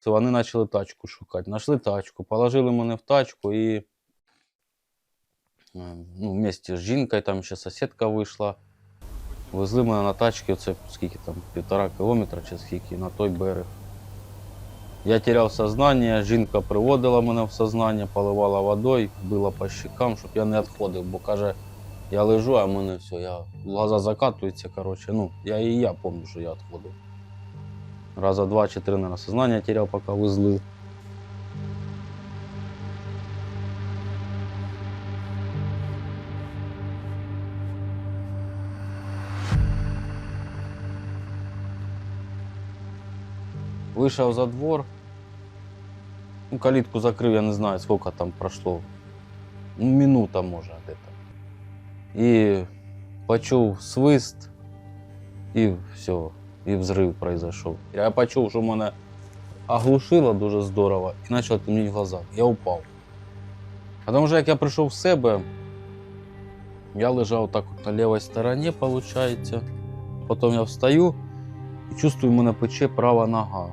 Це вони почали тачку шукати. Нашли тачку, положили мене в тачку і е, ну, вместе з жінкою, там ще сусідка вийшла. Везли мене на тачці, це скільки там, півтора кілометра чи скільки, на той берег. Я теряв сознання, жінка приводила мене в сознання, поливала водою, била по щекам, щоб я не відходив, бо каже, я лежу, а в мене все, я, глаза закатуються, коротше. Ну, я і я пам'ятаю, що я відходив. Раза два чи три, наверное, сознання теряв, поки везли. Вийшов за двор. Ну, калітку закрив, я не знаю, скільки там пройшло. Ну, минута, може, где-то. І почув свист, і все, І взрив пройшов. Я почув, що мене оглушило дуже здорово і почало темніти в глазах. Я упав. А там вже як я прийшов в себе, я лежав так от на лівій стороні, виходить. Потім я встаю і чувствую, мене пече права нога.